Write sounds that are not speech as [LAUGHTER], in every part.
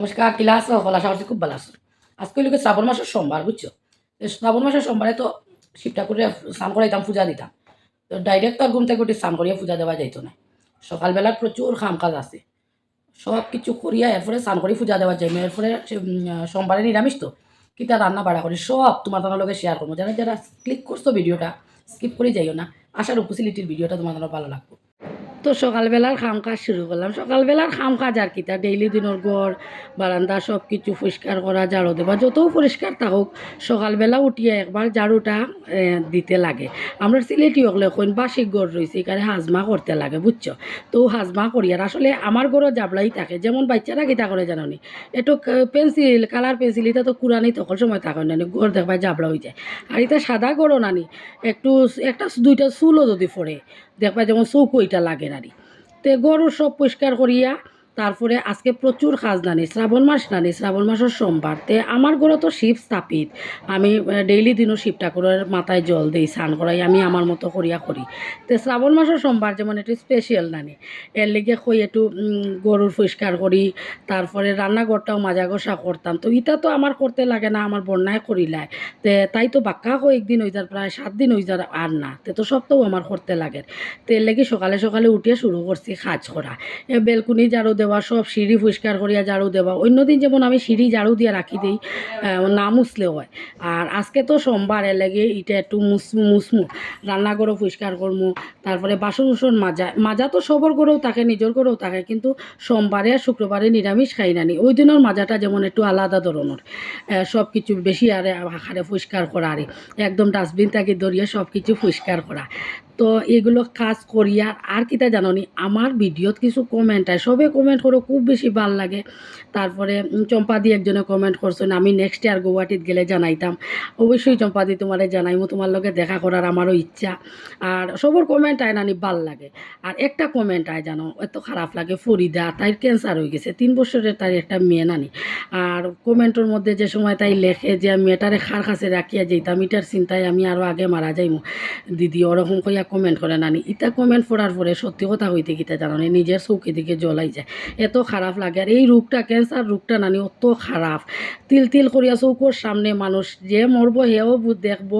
নমস্কার কিলা আছো ভালো আশা করছি খুব ভালো আছো। আজকে লোকে শ্রাবণ মাসের সোমবার, বুঝছ? তো শ্রাবণ মাসের সোমবারে তো শিবটা করে স্নান করাইতাম, পূজা দিতাম। তো ডাইরেক্ট তো ঘুম থেকে উঠে স্নান করিয়া পূজা দেওয়া যাইতো না। সকালবেলার প্রচুর কাম কাজ আছে। সব কিছু করিয়া এরপরে স্নান করে, পূজা দেওয়া যায়। এরপরে সোমবারে নিরামিষ তো। কি কিতা রান্না বাড়া করি, সব তোমার তোমার লগে শেয়ার করব। যারা যারা ক্লিক করছ ভিডিওটা স্কিপ করে যাইও না। আশার উপসিলিটির ভিডিওটা তোমার ভালো লাগবে। তো সকালবেলার খাম কাজ শুরু করলাম। সকালবেলার খাম কাজ আর কি, তা ডেইলি দিনের গড় বারান্দা সব কিছু পরিষ্কার করা, ঝাড়ু দেওয়া যতও পরিষ্কার থাকুক সকালবেলা উঠিয়ে একবার ঝাড়ুটা দিতে লাগে। আমরা সিলেটি হলে এখন বাসিক গড় রয়েছে এখানে হাজমা করতে লাগে, বুঝছ? তো হাজমা করি, আর আসলে আমার গড়ও জাবলাই থাকে, যেমন বাচ্চারা কিতা করে জানি একটু পেন্সিল, কালার পেন্সিল, এটা তো কুরানি তখন সময় থাকে না গড় দেখবা জাবলা হয়ে যায়। আর এটা সাদা গড়ও নানি একটু, একটা দুইটা চুলও যদি পড়ে দেখবা যেমন চৌকইটা লাগে নারী তে গরু সব পরিষ্কার করিয়া তারপরে আজকে প্রচুর কাজ নানি শ্রাবণ মাস নানি শ্রাবণ মাসের সোমবার। তে আমার ঘরে তো শিব স্থাপিত। আমি ডেইলি দিনও শিব ঠাকুরের মাথায় জল দিই, স্নান করাই, আমি আমার মতো করিয়া করি। তে শ্রাবণ মাসের সোমবার যেমন একটু স্পেশাল নানি এর লেগে কই একটু গরুর পরিষ্কার করি, তারপরে রান্নাঘরটাও মাজা ঘষা করতাম। তো ইটা তো আমার করতে লাগে না, আমার বন্যায় করিলায় তে তাই তো বাক্কা হয়ে যার প্রায় সাত দিন ওই যার আর না। তে তো সব তো আমার করতে লাগে। তে এর লেগে সকালে সকালে উঠিয়ে শুরু করছি কাজ করা। বেলকুনি ঝাড়ু দেওয়া সব সিঁড়ি পরিষ্কার করিয়া ঝাড়ু দেওয়া। অন্যদিন যেমন আমি সিঁড়ি ঝাড়ু দিয়ে রাখি দিই না মুছলে হয়। আর আজকে তো সোমবার, এর লেগে এটা একটু মুসমু মুসমু রান্নাঘরও পরিষ্কার করমু, তারপরে বাসন উসন মাজা মাজা তো সবর করেও থাকে, নিজের করেও থাকে, কিন্তু সোমবারে আর শুক্রবারে নিরামিষ খাই নানি ওই দিনের মাজাটা যেমন একটু আলাদা ধরনের সব কিছু বেশি আরে হারে পরিষ্কার করা আরে, একদম ডাস্টবিন থেকে ধরিয়ে সব কিছু পরিষ্কার করা। তো এগুলো কাজ করি আর আর কিতা জাননি? আমার ভিডিওত কিছু কমেন্ট হয় সবে কমেন্ট করে, খুব বেশি ভালো লাগে। তারপরে চম্পাদি একজনে কমেন্ট করছেন, আমি নেক্সট ইয়ার গুয়াহাটিত গেলে জানাইতাম। অবশ্যই চম্পাদি তোমারে জানাইমো, তোমার লগে দেখা করার আমারও ইচ্ছা। আর সবর কমেন্ট আয় নানি, ভালো লাগে। আর একটা কমেন্ট আয় জানো, এত খারাপ লাগে, ফরিদা তাই ক্যান্সার হয়ে গেছে, তিন বছরের তাই একটা মেয়ে নানি। আর কমেন্টের মধ্যে যে সময় তাই লেখে যে, মেয়েটারে খার কাছে রাখিয়া যেতাম এটার চিন্তায় আমি আরও আগে মারা যাইমু। দিদি, ওরকম কইয়া কমেন্ট করে নানি ইটা কমেন্ট পড়ার পরে সত্যি কথা হইতে গিতে জানো নি, নিজের চৌকি দিকে জ্বলাই যায়। এত খারাপ লাগে আর এই রোগটা ক্যান্সার রোগটা নানি অত খারাপ। তিল তিল করিয়া চৌকোর সামনে মানুষ যে মরব হেও দেখব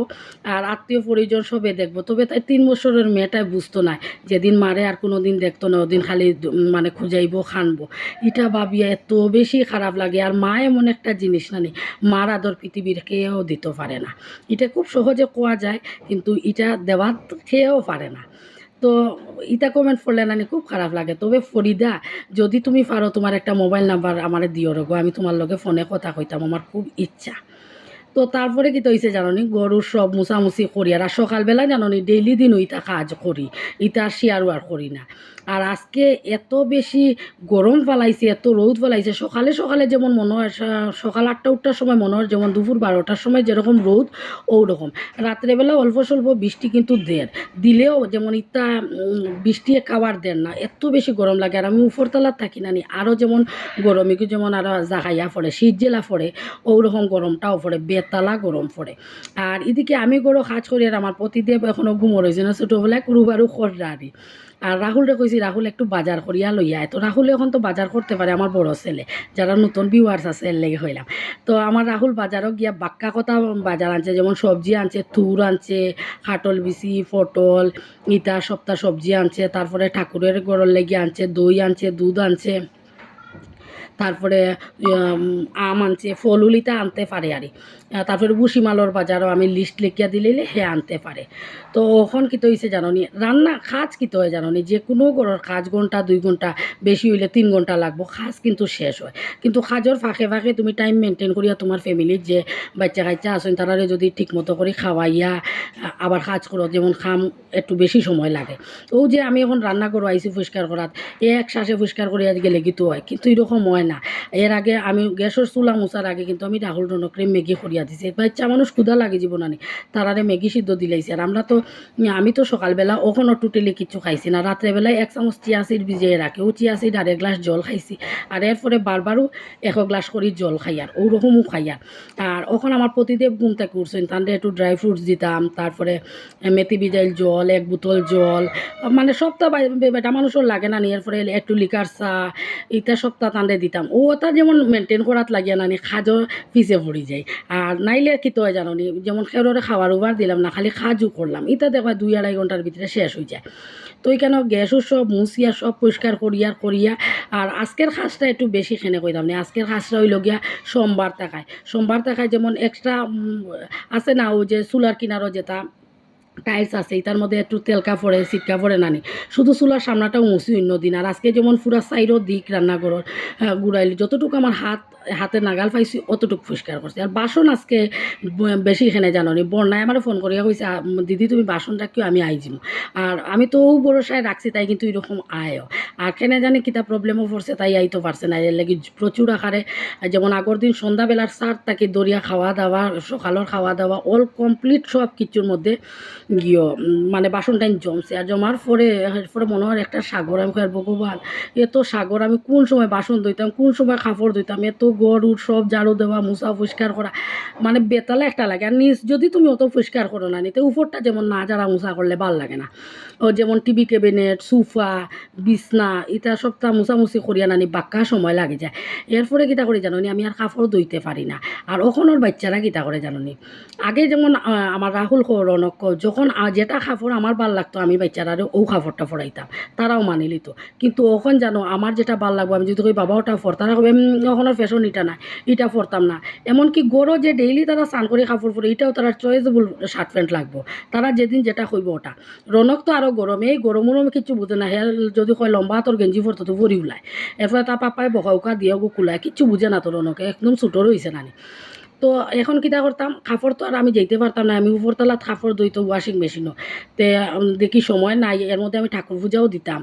আর আত্মীয় পরিজন সবে দেখব। তবে তাই তিন বছরের মেয়েটাই বুঝতো না যেদিন মারে আর কোনো দিন দেখতো না ওদিন খালি মানে খুঁজাইবো খানবো। এটা ভাবিয়া এত বেশি খারাপ লাগে আর মা এমন একটা জিনিস নানি মার আদর পৃথিবীর কেউ দিতে পারে না। এটা খুব সহজে কোয়া যায় কিন্তু এটা দেওয়ার খেয়েও পারে না। তো ইটা কমেন্ট পড়লে নানি খুব খারাপ লাগে। তবে ফরিদা, যদি তুমি পারো তোমার একটা মোবাইল নাম্বার আমার দিও রগো আমি তোমার লগে ফোনে কথা কইতাম, আমার খুব ইচ্ছা। তো তারপরে কি হয়েছে জাননি? গরুর সব মুছামুছি করি। আর সকালবেলা জাননি ডেইলি দিন ওইটা কাজ করি। ইটা শেয়ারও আর করি না। আর আজকে এত বেশি গরম ফেলাইছে, এত রোদ ফেলাইছে। সকালে সকালে যেমন মনে হয় সকাল আটটা উঠটার সময় মনে হয় যেমন দুপুর বারোটার সময় যেরকম রোদ ওরকম রাত্রেবেলা অল্প স্বল্প বৃষ্টি কিন্তু দেন। দিলেও যেমন ইটা বৃষ্টি খাবার দেন না। এত বেশি গরম লাগে। আর আমি উপরতলার থাকি না নি। আরও যেমন গরম যেমন আরও জাগাইয়া পড়ে, শীত জেলা পড়ে ওরকম গরমটাও পড়ে। বেতালা গরম পড়ে। আর এদিকে আমি গরো কাজ করি আর আমার প্রতিদেব এখনও ঘুমো রয়েছে না ছোটোবেলায় কুরুবারু খররারি আর রাহুলরে কইছি রাহুল একটু বাজার করিয়া লইয়া তো রাহুল এখন তো বাজার করতে পারে আমার বড় ছেলে যারা নতুন ভিউয়ার্স আছে এর লেগে হইলাম তো আমার রাহুল বাজারও গিয়া বাক্কা কথা বাজার আনছে, যেমন সবজি আনছে তুর আনছে খাটল বিচি, পটল, ইটা সপ্তাহ সবজি আনছে তারপরে ঠাকুরের গড়ের লেগে আনছে দই আনছে, দুধ আনছে তারপরে আম আনছে ফলুলিটা আনতে পারে আর তারপরে বুসিমালর বাজারও আমি লিস্ট লিখিয়া দিলে হে আনতে পারে। তো ওখন কি তো হয়েছে জাননি, রান্না খাজ কি তো হয় জাননি, যে কোনো ঘরের কাজ ঘণ্টা, দুই ঘণ্টা বেশি হইলে তিন ঘণ্টা লাগবো, খাজ কিন্তু শেষ হয়। কিন্তু খাজর ফাঁকে ফাঁকে তুমি টাইম মেনটেন করিয়া তোমার ফ্যামিলির যে বাচ্চা কাচ্চা আছেন, তারারে যদি ঠিক মতো করে খাওয়াইয়া আবার কাজ করো, যেমন খাম, একটু বেশি সময় লাগে। ও যে আমি এখন রান্না করো, আইসি পরিষ্কার করাত এক শ্বাসে পরিষ্কার করিয়া গেলে কিন্তু হয়? কিন্তু এরকম হয় না। এর আগে আমি গ্যাসের চুলা মোছার আগে কিন্তু আমি রাহুল রনকরে ম্যাগি করিয়া দিছি। বাচ্চা মানুষ ক্ষুদা লাগে জীবনানি তারারে ম্যাগি সিদ্ধ দিলাইছে। আর আমরা তো, আমি তো সকালবেলা ওখানে টোটালি কিছু খাইছি না। রাত্রেবেলায় এক চামচ চিয়া সিড ভিজিয়ে রাখে। ও চিয়া সিড আর এক গ্লাস জল খাইছি। আর এরপরে বারবারও এক গ্লাস করে জল খাই আর। ওরকমও খাই আর। আর ওখানে আমার প্রতিদেব ঘুম করছেন তাহলে একটু ড্রাই ফ্রুটস দিতাম। তারপরে মেথি বিজাইল জল, এক বোতল জল। মানে সপ্তাহ বেটা মানুষও লাগে না নিয়ে এরপরে একটু লিকার চা এটা সপ্তাহ তান্ডে দিতাম। ও তার যেমন মেনটেন করাত লাগিয়া নানি খাজও পিছে পড়ি যায়। আর নাইলে কি তো জানো নি, যেমন খেরোরে খাওয়ার ওভার দিলাম না, খালি খাজু করলাম এটা দেখবা দুই আড়াই ঘণ্টার ভিতরে শেষ হয়ে যায়। তো এখানে গ্যাসও সব মুছিয়া সব পরিষ্কার করিয়া করিয়া, আর আজকের খাসটা একটু বেশি খেনে কইতাম না, আজকের খাসটা হইল গিয়া সোমবার টাকায় সোমবার টাকায় যেমন এক্সট্রা আছে না ও যে চুলার কিনারও যেটা টাইলস আছে এটার মধ্যে একটু তেল কাপড়ে সিট কাপড়ে নানি শুধু চুলার সামনাটাও মুছি অন্য দিন, আর আজকে যেমন পুরা সাইডও দিক রান্নাঘরের গুড়াইলি, যতটুকু আমার হাত হাতে নাগাল পাইছি, অতটুকু পরিষ্কার করছি। আর বাসন আজকে বেশি এখানে জানো বন্যায় আমার ফোন করিয়া কইছে দিদি তুমি বাসন রাখিও আমি আইজিম আর আমি তো ভরসায় রাখছি, তাই কিন্তু এরকম আয়ও। আর কেন জানি কিতা প্রবলেমও পড়ছে, তাই আইতো পারছে না। এর লাগি প্রচুর আকারে যেমন আগর দিন সন্ধ্যাবেলার সার, তাকে দরিয়া খাওয়া দাওয়া সকালের খাওয়া দাওয়া অল কমপ্লিট সব কিছুর মধ্যে গিয়ে মানে বাসনটা জমছে। আর জমার পরে পরে মনে হয় একটা সাগর আমি ভগবান। এত সাগর, আমি কোন সময় বাসন ধুইতাম, কোন সময় কাপড় ধুইতাম, এত গরু সব ঝাড়ু দেওয়া মুসা পরিষ্কার করা মানে বেতালে একটা লাগে। আর নিজ যদি তুমি অত পরিষ্কার করো না, নিতে উপরটা যেমন না যারা মুসা করলে ভালো লাগে না। ও যেমন টিভি ক্যাবিনেট, সোফা, বিছনা, এটা সবটা মুছামুছি করিয়া নানি বাক্কা সময় লাগে যায়। এরপরে কিতা করে জানো আমি আর কাপড় ধুইতে পারি না। আর ওখনের বাচ্চারা কিতা করে জানো আগে যেমন আমার রাহুল রনক যখন যেটা কাপড় আমার ভালো লাগতো, আমি বাচ্চারা ও কাপড়টা পরাইতাম, তারাও মানি লিত। কিন্তু ওখন জানো, আমার যেটা ভালো লাগবো, আমি যদি কই বাবা ওটা ফর তারা ওখানের ফ্যাশন এটা না এটা পরতাম না। এমনকি গরো যে ডেইলি তারা স্নান করে কাপড় পরে, এটাও তারা চয়েসেবল শার্ট প্যান্ট লাগবো। তারা যেদিন যেটা কইব ওটা। রনক তো আরও গরমে, এই গরমেরও কিছু বুঝে না হ্যাঁ যদি কয় লম্বা তোর গেঞ্জি পরতো তো ভরি ওলায়। এরপরে তার পাপায় বকা উকা দিয়ে কুলায় কিচ্ছু বুঝে না তো রনকে একদম ছোটো রয়েছে নানি। তো এখন কিতা করতাম কাপড় তো আর আমি যেতে পারতাম না আমি উপরতলাত কাপড় ধুইতো ওয়াশিং মেশিনও তে। দেখি সময় নাই এর মধ্যে আমি ঠাকুর পূজাও দিতাম।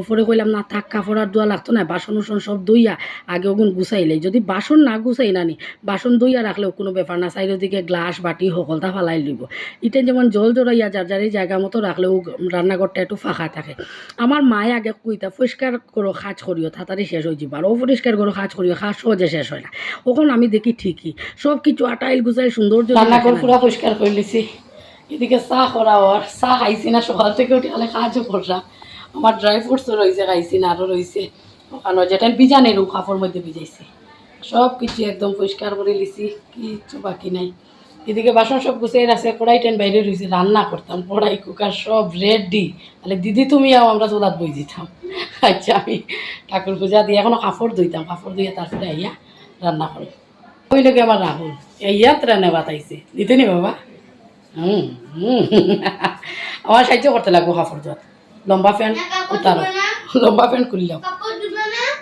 ওপরে কইলাম, না থাক কাপড় আর ধোয়া লাগতো না বাসন উসন সব ধুইয়া আগে ওগুন গুছাইলে যদি বাসন না গুছাই নানি বাসন ধুইয়া রাখলেও কোনো ব্যাপার না সাইডের দিকে গ্লাস বাটি সকলটা ফালাই লইব। এটা যেমন জল জড়াইয়া যার যার জায়গা মতো রাখলেও রান্নাঘরটা একটু ফাঁকা থাকে। আমার মায়ে আগে কইতা পরিষ্কার করো কাজ করিও তাড়াতাড়ি শেষ হয়ে যাবে। আর ও পরিষ্কার করো কাজ করিও কাজ সহজে শেষ হয় না। ওখন আমি দেখি ঠিকই। সব কিছু আটাইল গুছাই সুন্দর রান্নাঘর পুরো পরিষ্কার করে লিছি। এদিকে চা করা আর চা খাইছি না সকাল থেকে উঠে খালে কাজও করলাম আমার ড্রাই ফ্রুটসও রয়েছে খাইছি না আরও রয়েছে। ওখানে যেটা ভিজানে রু কাপড় মধ্যে ভিজাইছি। সব কিছু একদম পরিষ্কার করে লিছি কিচ্ছু বাকি নাই। এদিকে বাসন সব গুছিয়ে আছে কড়াই টেন বাইরে রয়েছে রান্না করতাম কড়াই কুকার সব রেডি তাহলে দিদি তুমি আও আমরা চোলাত বই দিতাম। আচ্ছা আমি ঠাকুর পূজা দিয়ে এখনও কাপড় ধুইতাম কাপড় ধুয়ে তারপরে আইয়া রান্না করি। ওই লোকে আমার রাহুল? ইয়াত রান্না বাতাইছে দিতে নি বাবা? হুম আমার সাহায্য করতে লাগবো কাপড় ধোয়াত লম্বা প্যান্ট উতারো। লম্বা প্যান্ট খুললাম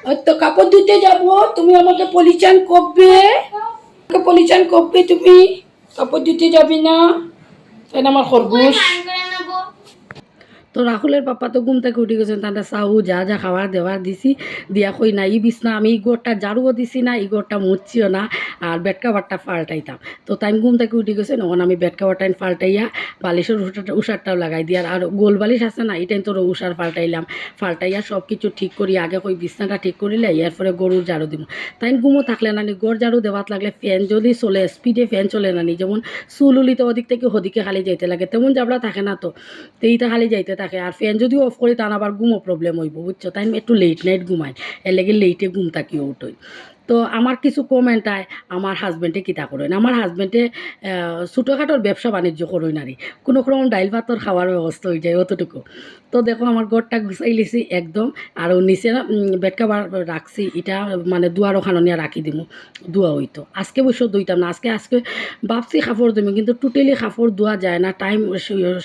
ওই তো কাপড় ধুতে যাব। তুমি আমাকে পলিচান করবে। পলিচান করবে তুমি। কাপড় ধুতে যাবি না। তাই না আমার খরগোশ? তো রাহুলের পাপা তো ঘুম থেকে উঠে গেছেন তাদের চাউ যা যা খাবার দেওয়ার দিছি, দিয়া কই না, ই বিছনা, আমি এই গোড়টা ঝাড়ুও দিছি না, এই গোড়টা মুচ্ছিও না, আর বেড কাভারটা পাল্টাইতাম তো তাই ঘুম থেকে উঠে গেছেন, ওখানে আমি বেড কাভারটা পাল্টাইয়া বালিশের উষারটা, উষারটাও লাগাই দিই, আর গোল বালিশ আছে না, এটাই তোর উষার পাল্টাইলাম পাল্টাইয়া সব কিছু ঠিক করি, আগে কই বিছনাটা ঠিক করিলে এরপরে গরুর ঝাড়ু দিব তাই ঘুমো থাকলে না নি গড় ঝাড়ু দেওয়াত লাগলে ফ্যান যদি চলে, স্পিডে ফ্যান চলে না নি, যেমন চুল উলিতে ওদিক থেকে ওদিকে খালি যাইতে লাগে, তেমন জাবলা থাকে না তো তো এইটা খালি যাইতে থাকে আর ফ্যান যদি অফ করি তার আবার ঘুমও প্রবলেম হইব, বুঝছ? তাই একটু লেট নাইট ঘুমাই, এর লাগে লেটে ঘুম থাকি উঠই। তো আমার কিছু কমেন্ট আয়, আমার হাজবেন্ডে কিতা করেন আমার হাজবেন্ডে ছোটোখাটোর ব্যবসা বাণিজ্য করই নারী কোনো রকম ডাইল ভাতর খাওয়ার ব্যবস্থা হয়ে যায় অতটুকু। তো দেখো আমার ঘরটা গুছাই লিছি একদম, আর নিচে বেড কাভার রাখছি এটা মানে দুয়ার ওখানে নিয়ে রাখি দিমু ধোয়া হইতো। আজকে বসে ধুইতাম না, আজকে আজকে ভাবছি কাপড় দিমি, কিন্তু টোটালি কাপড় ধোয়া যায় না টাইম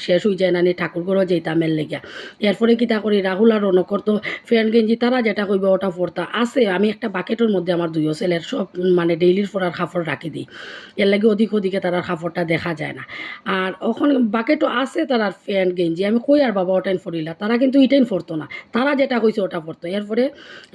শেষ হয়ে যায় না নি ঠাকুর ঘরও যেতাম এর লেগে এরপরে কিতা করি, রাহুল আর রনকর তো ফ্যান গেঞ্জি, তারা যেটা কইবে ওটা পরতা আছে, আমি একটা বাকেটের মধ্যে আমার দুইও ছেলের সব মানে ডেইলির পরার কাপড় রাখি দিই। এর লাগে অধিক ওদিকে তার কাপড়টা দেখা যায় না। আর ওখানে বাকেটও আছে তার ফ্যান গেঞ্জি। আমি কই আর বাবা ওটাইন ফরিলা? তারা কিন্তু ইটাইন ফরতো না। তারা যেটা কইছে ওটা পরতো এরপরে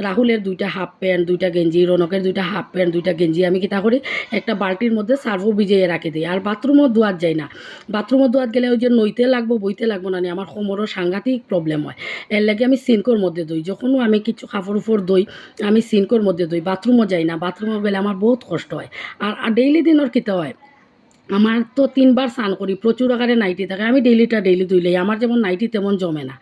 রাহুলের দুইটা হাফ প্যান্ট, দুইটা গেঞ্জি, রনকের দুইটা হাফ প্যান্ট, দুইটা গেঞ্জি আমি কিতা করি, একটা বালতির মধ্যে সার্ভো ভিজিয়ে রাখি দিই। আর বাথরুমও ধোয়ার যায় না। বাথরুমও ধোয়ার গেলে ওই যে নইতে লাগবো, বইতে লাগবো না নি, আমার কোমরও সাংঘাতিক প্রবলেম হয়। এর লাগে আমি সিনকোর মধ্যে দই যখনও আমি কিছু কাপড় উপর দই আমি সিনকোর মধ্যে দই বাথরুমও যাই না বাথরুমও গেলে আমার বহুত কষ্ট হয়। আর ডেইলি দিনের কিতা হয়, আমার তো তিনবার স্নান করি, প্রচুর আকারে নাইটি থাকে, আমি ডেইলিটা ডেইলি ধুইলাই আমার যেমন নাইটি তেমন জমে না।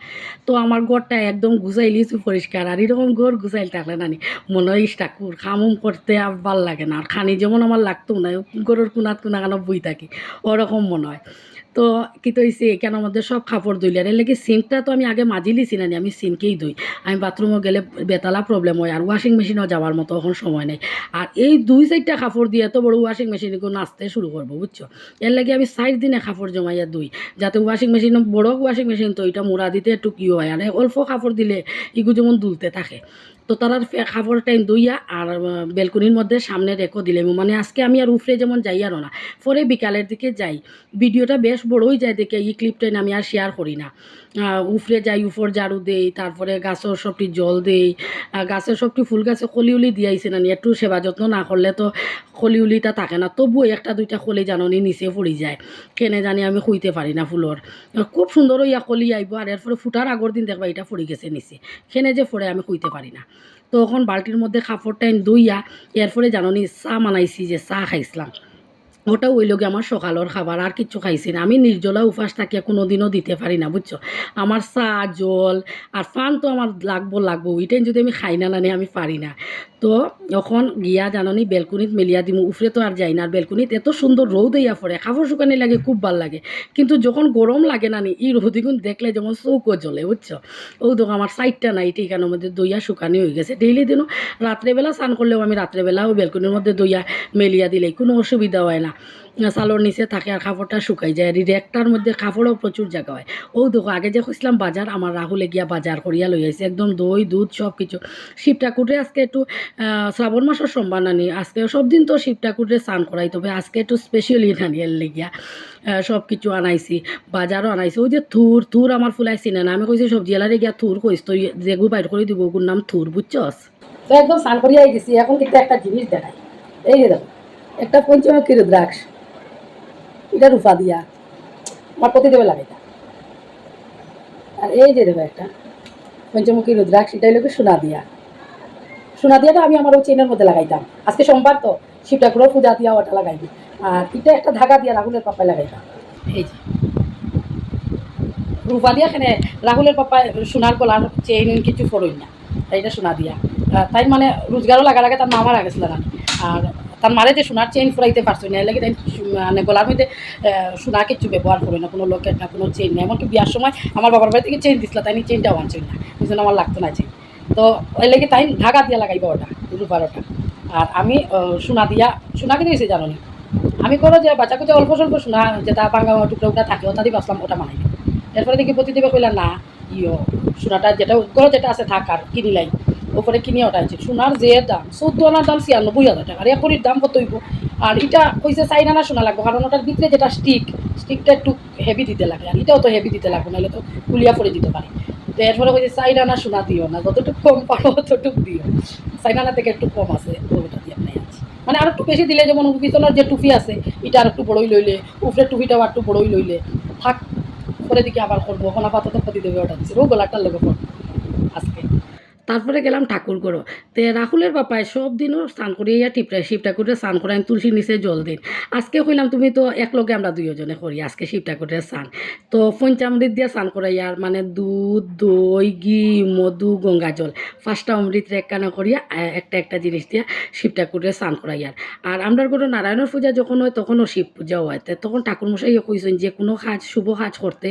তো আমার ঘরটা একদম গুছাইলিছি পরিষ্কার, আর এরকম ঘর গুছাইল থাকলে নানি, মনে হয় ঠাকুর, খামুম করতে আর ভালো লাগে না। আর খানি যেমন আমার লাগতো না গরুর কোনাত কোনা কেন বই থাকি, ওরকম মনে হয়। তো কি তো হয়েছে এখানের মধ্যে সব কাপড় ধুইলে। আর লাগে সিঙ্কটা তো আমি আগে মাজি লিছি না আমি সিঙ্কেই ধুই। আমি বাথরুমে গেলে বেতালা প্রবলেম হয়, আর ওয়াশিং মেশিনও যাওয়ার মতো এখন সময় নেই। আর এই দুই সাইডটা কাপড় দিয়ে এত বড় ওয়াশিং মেশিন নাচতে শুরু করব, বুঝছ? এর লাগে আমি সাইড দিনে কাপড় জমাইয়া দুই যাতে ওয়াশিং মেশিন বড় ওয়াশিং মেশিন তো এটা মুড়া দিতে একটু কি হয়, আর অল্প কাপড় দিলে ইগু যেমন দুলতে থাকে। তো তারার কাপড় টাইম দুইয়া আর বেলকুনির মধ্যে সামনে রেখো দিলে মানে আজকে আমি আর উফরে যেমন যাই আর না, পরে বিকালের দিকে যাই। ভিডিওটা বেশ বড়ই যায় দেখে, এই ক্লিপটাই আমি আর শেয়ার করি না। উফরে যাই, উফর ঝাড়ু দেই, তারপরে গাছের সবটি জল দেই। গাছের সবটি ফুল গাছে খলি উলি দিয়াইছে না একটু সেবা যত্ন না করলে তো খলি উলিটা থাকে না। তবুও একটা দুইটা খলি জাননি নিচে পড়ি যায়। কেনে জানি আমি খুঁইতে পারি না ফুলর। খুব সুন্দর ইয়া কলি আইব, আর এরপরে ফুটার আগর দিন দেখবা এটা পড়ে গেছে নিচে। খেনে যে ফোড়ে আমি খুঁইতে পারি না। তো এখন বালতির মধ্যে খাপড় টাইম দইয়া এরপরে জাননি চা মানাইছি যে চা খাইছিলাম। ওটা ওই লোকে আমার সকালের খাবার, আর কিচ্ছু খাইছি না। আমি নির্জলা উপাস থাকিয়া কোনো দিনও দিতে পারি না, বুঝছ? আমার চা, জল, আর পান তো আমার লাগবো লাগবো ওইটাই যদি আমি খাই না নানি আমি পারি না। তো এখন গিয়া জাননি বেলকুনিত মেলিয়া দিমু, উফরে তো আর যাই না। আর বেলকুনিত এত সুন্দর রোদ ইয়া পড়ে কাপড় শুকানি লাগে, খুব ভালো লাগে। কিন্তু যখন গরম লাগে না নি এই রোদিগুন দেখলে যেমন চৌকো জ্বলে, বুঝছ? ও দেখো আমার সাইডটা নাই ঠিকানোর মধ্যে দইয়া শুকানি হয়ে গেছে। ডেইলি দিনও রাত্রেবেলা স্নান করলেও আমি রাত্রেবেলাও বেলকুনির মধ্যে দইয়া মেলিয়া দিলে, কোনো অসুবিধা হয় না। চালোর নিচে থাকে আর কাপড়টা শুকাই যায়। আর এই রেকটার মধ্যে কাপড়ও প্রচুর জায়গা হয়। ও দেখো, আগে যে খুঁজলাম বাজার আমার রাহুলে গিয়া বাজার করিয়া লই আইছে একদম দই দুধ সব কিছু। শিব ঠাকুরে আজকে একটু শ্রাবণ মাসের সোমবার নানি। আজকে সব দিন তো শিব ঠাকুরে স্নান করাই তবে আজকে একটু স্পেশালি নানি এর লেগিয়া। সব কিছু আনাইছি বাজারও আনাইছি। ওই যে থুর থুর আমার ফুলাইছি না। আমি কইছি সবজি এলারে গিয়া থুর কইস তুই যেগু বাইর করে দিব। ওগুর নাম থুর বুঝছস একদম স্নান করিয়াই গেছি এখন কিন্তু একটা জিনিস দেখাই। এই যে দেখো, একটা পঞ্চমুখী রুদ্রাক্ষ এটা রূপা দিয়া। আমার প্রতিদেবে লাগাইতা আর এই যে দেবে একটা, পঞ্চমুখী রুদ্রাক্ষ, এটা হলো সোনা দিয়া। সোনা দিয়াটা আমি আমার ওই চেনের মধ্যে লাগাইতাম। আজকে সোমবার তো, শিব ঠাকুরও পূজা দিয়া ওটা লাগাইবি। আর এটা একটা ধাগা দিয়া রাহুলের পাপায় লাগাইতাম। এই যে। রূপা দিয়া এখানে রাহুলের পাপায় সোনার গলার চেইন কিছু ফরই না তাই এটা সোনা দিয়া। তাই মানে রোজগারও লাগা লাগে তার মামা লাগেছিল না আর তার মারে যে সোনার চেইন ফুরাইতে পারছ না লাগে তাই মানে গলার মধ্যে সোনা কিছু ব্যবহার করে না, কোনো লোকের না, কোনো চেইন না এমনকি বিয়ার সময় আমার বাবার বাড়ি থেকে চেইন দিছিল তাই চেইনটাও আনছিল না ওই জন্য আমার লাগতো না চেইন তো ওই লেগে তাই ধাগা দিয়া লাগাইবো ওটা রূপার ওটা আর আমি সোনা দিয়া সোনাকে দিয়েছি জানো না আমি করো যে বাচ্চা কুচা অল্প স্বল্প সোনা যেটা পাঙ্গা টুকরা ওটা থাকে ওটা দিয়ে বাসলাম ওটা বানাই এরপরে দেখি প্রতিদেবে কইলা, না, ইয়ো সোনাটা যেটা ঘরে যেটা আছে, থাক থাকার কিনিলাই ওপরে কিনে ওটাইছে সোনার যে দাম চৌদ্দ আনার দাম ছিয়ানব্বই হাজার টাকা। আর একরির দাম কত হইব? আর এটা কইছে চাইনা না সোনা লাগবে, কারণ ওটার ভিতরে যেটা স্টিক স্টিকটা একটু হেভি দিতে লাগে। আর এটাও তো হেভি দিতে লাগবে, নাহলে তো কুলিয়া পরে দিতে পারে। তো এরপরে কইছে চাইনা না সোনা দিও না, যতটুকু কম পারো ততটুকু দিও। চাইনা না থেকে একটু কম আছে ওটা দিয়ে আপনার আছে। মানে আর একটু বেশি দিলে যেমন পিছনের যে টুপি আছে, এটা আর একটু বড়ই লইলে উপরে টুপিটাও আর একটু বড়ই লইলে, থাক পরে দিকে আবার করব। এখন আপাতত প্রতি দেবে ওটা দিচ্ছে ও গলাটার লোক আজকে। তারপরে গেলাম ঠাকুর করো তে রাহুলের বাপায় সব দিনও স্নান করিয়া টিপড়াই শিব ঠাকুরের স্নান করাই তুলসী নিচে জল দিন। আজকে কইলাম তুমি তো এক লগে আমরা দুইজনে করি, আজকে শিব ঠাকুরের স্নান। তো পঞ্চামৃত দিয়ে স্নান করাই আর মানে দুধ, দই, ঘি, মধু, গঙ্গা জল। পাঁচটা অমৃত একখানা করিয়া একটা একটা জিনিস দিয়া শিব ঠাকুরের স্নান করাই আর। আমরা কোনো নারায়ণের পূজা যখন হয় তখনও শিব পূজাও হয়। তখন ঠাকুর মশাইও কইছেন যে, কোনো কাজ, শুভ কাজ করতে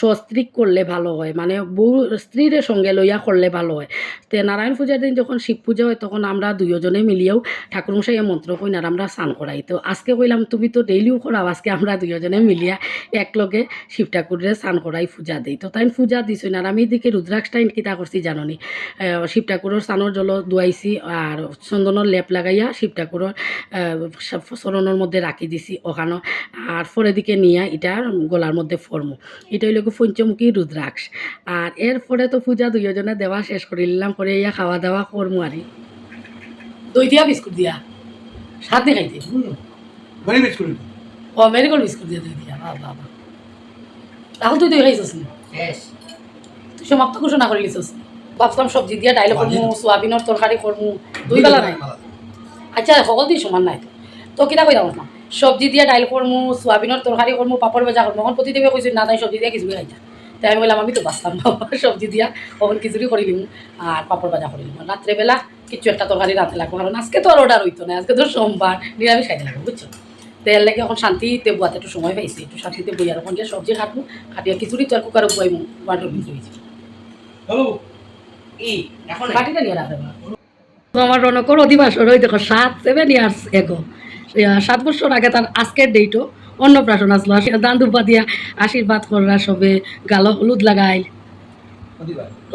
সস্ত্রীক করলে ভালো হয়। মানে বউ স্ত্রীর সঙ্গে লইয়া করলে ভালো হয়। তে নারায়ণ পূজার দিন যখন শিব পূজা হয়, তখন আমরা দুইজনে মিলিয়েও ঠাকুরমশাইয়ের মন্ত্র কই আর আমরা স্নান করাই। তো আজকে কইলাম, তুমি তো ডেইলিও করাও আজকে আমরা দুইজনে মিলিয়া একলগে শিব ঠাকুরের স্নান করাই, পূজা দিই। তো তাই পূজা দিছ আর আমি এদিকে রুদ্রাক্ষটাইন কিতা করছি জাননি? শিব ঠাকুরের স্নানের জল দুয়াইছি আর চন্দনের লেপ লাগাইয়া শিব ঠাকুরের চরণের মধ্যে রাখি দিছি ওখানে আর পরে দিকে নিয়ে এটা গলার মধ্যে ফরমু এটা হইল পঞ্চমুখী রুদ্রাক্ষ আর এরপরে তো পূজা দুইজনে দেওয়া শেষ করে নিলাম করে ইয়া খাওয়া দাওয়া করমু আরি। দই দিয়া বিস্কুট দিয়া। সাত দিয়ে খাইতে। বিস্কুট ও মেরিগোল্ড বিস্কুট দিয়ে দই দিয়া। বাবা বাবা রাহুল তুই দই খাইছিস নি? তুই সমাপ্ত ঘোষণা করে লিছিস ভাবতাম সবজি দিয়া ডাইল করমু সোয়াবিনের তরকারি করমু দুই বেলা নাই আচ্ছা সকল দিয়ে সমান নাই তো। তো কিনা কইতাম না সবজি দিয়ে ডাইল করমু সোয়াবিনের তরকারি করমু পাপড় ভাজা করমু। এখন প্রতিদেবে কইছি না তাই সবজি দিয়ে খিচুড়ি খাইছা তাই আমি বললাম আমি তো বাঁচতাম বাবা সবজি দিয়া ওখান খিচুড়ি করে দিমু আর পাপড় ভাজা করে দিমু রাত্রেবেলা কিছু একটা তরকারি রাঁধতে লাগবো। কারণ আজকে তো আর অর্ডার হইতো না আজকে তো সোমবার নিরামিষ খাইতে লাগবে বুঝছ? তেল লাগে এখন শান্তিতে বুয়াতে একটু সময় পাইছি একটু শান্তিতে বই আর ওখান গিয়ে সবজি কাটবো কাটিয়া খিচুড়ি তো আর কুকারে বুয়াইমু ওয়াটার ভিজে হয়েছে বাটিটা নিয়ে রাখবে তো আমার রনকর অধিবাসর ওই দেখো সাত সেভেন ইয়ার্স এগো সাত বছর আগে তার আজকের ডেটও অন্নপ্রাশন আসলো দান দুপা দিয়া আশীর্বাদ করা সবে গাল হলুদ লাগাই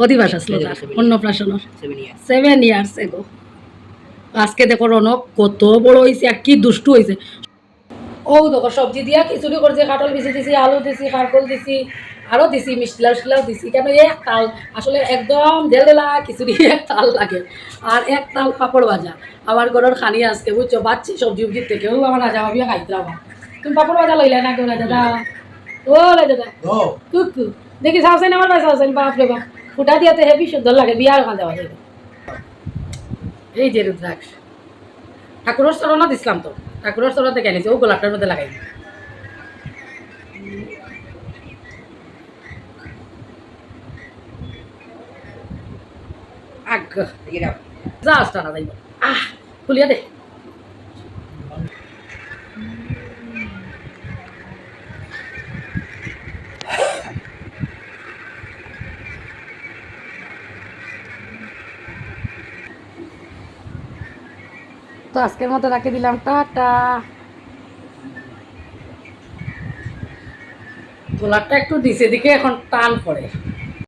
অধিবাস আসলো তার অন্নপ্রাশনের। সেভেন ইয়ার্স এগো আজকে দেখো রনক কত বড় হয়েছে আর কি দুষ্টু হয়েছে ও দেখো সবজি দিয়া খিচুড়ি করছে কাটল বিচি দিছি আলু দিছি কারকল দিছি আরও দিছি মিষ্টিলাও শিলাও দিছি। কেন এক তাল আসলে একদম ঢেলঢেলা খিচুড়ি [LAUGHS] এক তাল লাগে। আর এক তাল পাপড় ভাজা। আমার ঘরের খানি আজকে বুঝছ বাচ্চি সবজি উবজি থেকে ও আমার রাজা ভাবিয়া খাইতে আমার তুমি পাপড় ভাজা লইলে না কেউ রাজা দা ও রাজা দা কুকু দেখি সাহসেন আমার ভাই সাহসেন বাপরে বাপ। ফুটা দিয়াতে হেভি সুন্দর লাগে বিয়ার ওখান যাওয়া যাবে এই যে রুদ্রাক্ষ। ঠাকুরের চরণও দিছিলাম তো ঠাকুরের চরণতে কেন ও গোলাপটার মধ্যে লাগাই আগ যা আসটা না যাইব। আহ খুলিয়া দে। আজকের মতো রাখে দিলাম টাটা। গোলাপটা একটু দিছে দিকে এখন টান পড়ে।